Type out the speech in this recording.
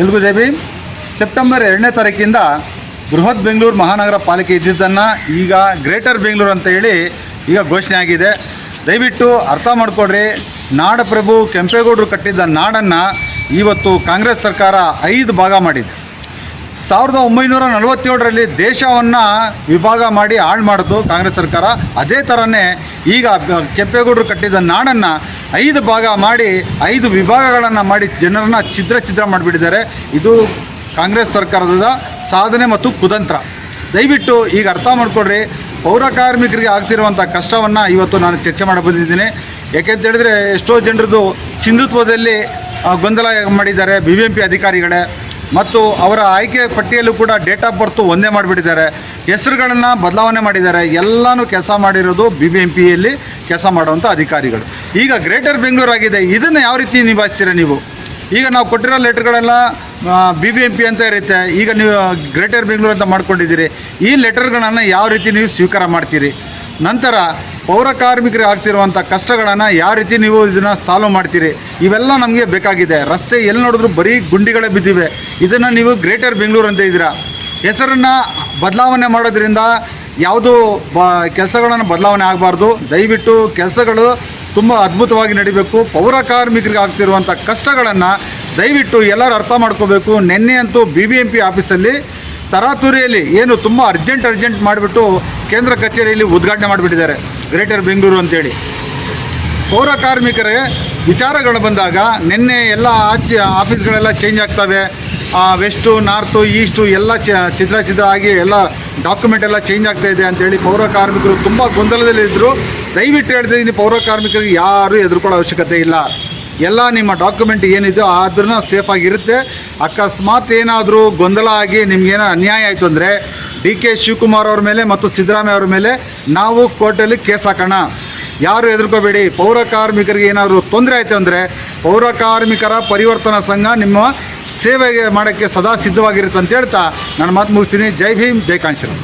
ಎಲ್ರಿಗೂ ಜೈ ಸೆಪ್ಟೆಂಬರ್ ಎರಡನೇ ತಾರೀಕಿಂದ ಬೃಹತ್ ಬೆಂಗಳೂರು ಮಹಾನಗರ ಪಾಲಿಕೆ ಇದ್ದಿದ್ದನ್ನು ಈಗ ಗ್ರೇಟರ್ ಬೆಂಗಳೂರು ಅಂತ ಹೇಳಿ ಈಗ ಘೋಷಣೆ ಆಗಿದೆ. ದಯವಿಟ್ಟು ಅರ್ಥ ಮಾಡಿಕೊಡ್ರಿ ನಾಡಪ್ರಭು ಕೆಂಪೇಗೌಡರು ಕಟ್ಟಿದ್ದ ನಾಡನ್ನು ಇವತ್ತು ಕಾಂಗ್ರೆಸ್ ಸರ್ಕಾರ ಐದು ಭಾಗ ಮಾಡಿದೆ. ಸಾವಿರದ ಒಂಬೈನೂರ ನಲವತ್ತೇಳರಲ್ಲಿ ದೇಶವನ್ನು ವಿಭಾಗ ಮಾಡಿ ಹಾಳು ಮಾಡಿತು ಕಾಂಗ್ರೆಸ್ ಸರ್ಕಾರ. ಅದೇ ಥರನೇ ಈಗ ಕೆಂಪೇಗೌಡರು ಕಟ್ಟಿದ ನಾಡನ್ನ ಐದು ಭಾಗ ಮಾಡಿ, ಐದು ವಿಭಾಗಗಳನ್ನು ಮಾಡಿ ಜನರನ್ನ ಛಿದ್ರ ಛಿದ್ರ ಮಾಡಿಬಿಟ್ಟಿದ್ದಾರೆ. ಇದು ಕಾಂಗ್ರೆಸ್ ಸರ್ಕಾರದ ಸಾಧನೆ ಮತ್ತು ಕುತಂತ್ರ. ದಯವಿಟ್ಟು ಈಗ ಅರ್ಥ ಮಾಡಿಕೊಡ್ರಿ ಪೌರ ಕಾರ್ಮಿಕರಿಗೆ ಆಗ್ತಿರುವಂಥ ಕಷ್ಟವನ್ನು ಇವತ್ತು ನಾನು ಚರ್ಚೆ ಮಾಡಿ ಬಂದಿದ್ದೀನಿ. ಹೇಳಿದ್ರೆ ಎಷ್ಟೋ ಜನರದು ಸಿಂಧುತ್ವದಲ್ಲಿ ಗೊಂದಲ ಮಾಡಿದ್ದಾರೆ ಬಿ ಬಿ ಎಂ ಪಿ ಅಧಿಕಾರಿಗಳೇ. ಮತ್ತು ಅವರ ಆಯ್ಕೆ ಪಟ್ಟಿಯಲ್ಲೂ ಕೂಡ ಡೇಟ್ ಆಫ್ ಬರ್ತು ಒಂದೇ ಮಾಡಿಬಿಟ್ಟಿದ್ದಾರೆ. ಹೆಸರುಗಳನ್ನು ಬದಲಾವಣೆ ಮಾಡಿದ್ದಾರೆ. ಎಲ್ಲನೂ ಕೆಲಸ ಮಾಡಿರೋದು ಬಿ ಬಿ ಎಂ ಪಿಯಲ್ಲಿ ಕೆಲಸ ಮಾಡುವಂಥ ಅಧಿಕಾರಿಗಳು. ಈಗ ಗ್ರೇಟರ್ ಬೆಂಗಳೂರು ಆಗಿದೆ. ಇದನ್ನು ಯಾವ ರೀತಿ ನಿಭಾಯಿಸ್ತೀರಾ ನೀವು? ಈಗ ನಾವು ಕೊಟ್ಟಿರೋ ಲೆಟರ್ಗಳೆಲ್ಲ ಬಿ ಬಿ ಎಂ ಪಿ ಅಂತ ಇರುತ್ತೆ. ಈಗ ನೀವು ಗ್ರೇಟರ್ ಬೆಂಗಳೂರು ಅಂತ ಮಾಡ್ಕೊಂಡಿದ್ದೀರಿ. ಈ ಲೆಟರ್ಗಳನ್ನು ಯಾವ ರೀತಿ ನೀವು ಸ್ವೀಕಾರ ಮಾಡ್ತೀರಿ? ನಂತರ ಪೌರ ಕಾರ್ಮಿಕರಿಗೆ ಆಗ್ತಿರುವಂಥ ಕಷ್ಟಗಳನ್ನು ಯಾವ ರೀತಿ ನೀವು ಇದನ್ನು ಸಾಲ್ವ್ ಮಾಡ್ತೀರಿ? ಇವೆಲ್ಲ ನಮಗೆ ಬೇಕಾಗಿದೆ. ರಸ್ತೆ ಎಲ್ಲಿ ನೋಡಿದ್ರು ಬರೀ ಗುಂಡಿಗಳೇ ಬಿದ್ದಿವೆ. ಇದನ್ನು ನೀವು ಗ್ರೇಟರ್ ಬೆಂಗಳೂರು ಅಂತ ಇದ್ದೀರಾ? ಹೆಸರನ್ನು ಬದಲಾವಣೆ ಮಾಡೋದ್ರಿಂದ ಯಾವುದು ಬ ಕೆಲಸಗಳನ್ನು ಬದಲಾವಣೆ ಆಗಬಾರ್ದು. ದಯವಿಟ್ಟು ಕೆಲಸಗಳು ತುಂಬ ಅದ್ಭುತವಾಗಿ ನಡಿಬೇಕು. ಪೌರ ಕಾರ್ಮಿಕರಿಗೆ ಆಗ್ತಿರುವಂಥ ಕಷ್ಟಗಳನ್ನು ದಯವಿಟ್ಟು ಎಲ್ಲರೂ ಅರ್ಥ ಮಾಡ್ಕೋಬೇಕು. ನಿನ್ನೆ ಅಂತೂ ಬಿ ಬಿ ಎಂ ಪಿ ಆಫೀಸಲ್ಲಿ ತರಾತುರಿಯಲ್ಲಿ ಏನು ತುಂಬ ಅರ್ಜೆಂಟ್ ಅರ್ಜೆಂಟ್ ಮಾಡಿಬಿಟ್ಟು ಕೇಂದ್ರ ಕಚೇರಿಯಲ್ಲಿ ಉದ್ಘಾಟನೆ ಮಾಡಿಬಿಟ್ಟಿದ್ದಾರೆ. ಗ್ರೇಟರ್ ಬೆಂಗಳೂರು ಅಂತೇಳಿ. ಪೌರ ಕಾರ್ಮಿಕರೇ, ವಿಚಾರಗಳು ಬಂದಾಗ ನಿನ್ನೆ ಎಲ್ಲ ಆಚೆ ಆಫೀಸ್ಗಳೆಲ್ಲ ಚೇಂಜ್ ಆಗ್ತವೆ. ವೆಸ್ಟು ನಾರ್ತು ಈಸ್ಟು ಎಲ್ಲ ಚಿತ್ರ ಚಿತ್ರ ಆಗಿ ಎಲ್ಲ ಡಾಕ್ಯುಮೆಂಟ್ ಎಲ್ಲ ಚೇಂಜ್ ಆಗ್ತಾ ಇದೆ ಅಂತೇಳಿ ಪೌರ ಕಾರ್ಮಿಕರು ತುಂಬ ಗೊಂದಲದಲ್ಲಿದ್ದರು ದಯವಿಟ್ಟು ಹೇಳ್ತಿದ್ದೀನಿ ಪೌರ ಕಾರ್ಮಿಕರಿಗೆ ಯಾರೂ ಎದುರ್ಕೊಳ್ಳೋ ಅವಶ್ಯಕತೆ ಇಲ್ಲ. ಎಲ್ಲ ನಿಮ್ಮ ಡಾಕ್ಯುಮೆಂಟ್ ಏನಿದೆಯೋ ಅದನ್ನ ಸೇಫಾಗಿರುತ್ತೆ ಅಕಸ್ಮಾತ್ ಏನಾದರೂ ಗೊಂದಲ ಆಗಿ ನಿಮಗೇನೋ ಅನ್ಯಾಯ ಆಯಿತು ಅಂದರೆ ಡಿ ಕೆ ಶಿವಕುಮಾರ್ ಅವ್ರ ಮೇಲೆ ಮತ್ತು ಸಿದ್ದರಾಮಯ್ಯ ಅವ್ರ ಮೇಲೆ ನಾವು ಕೋರ್ಟಲ್ಲಿ ಕೇಸ್ ಹಾಕೋಣ. ಯಾರು ಹೆದರ್ಕೋಬೇಡಿ. ಪೌರ ಕಾರ್ಮಿಕರಿಗೆ ಏನಾದರೂ ತೊಂದರೆ ಆಯಿತು ಅಂದರೆ ಪೌರ ಕಾರ್ಮಿಕರ ಪರಿವರ್ತನಾ ಸಂಘ ನಿಮ್ಮ ಸೇವೆಗೆ ಮಾಡೋಕ್ಕೆ ಸದಾ ಸಿದ್ಧವಾಗಿರುತ್ತೆ ಅಂತ ಹೇಳ್ತಾ ನಾನು ಮಾತು ಮುಗಿಸ್ತೀನಿ. ಜೈ ಭೀಮ್, ಜೈ ಕಾಂಶಿರಾಮ್.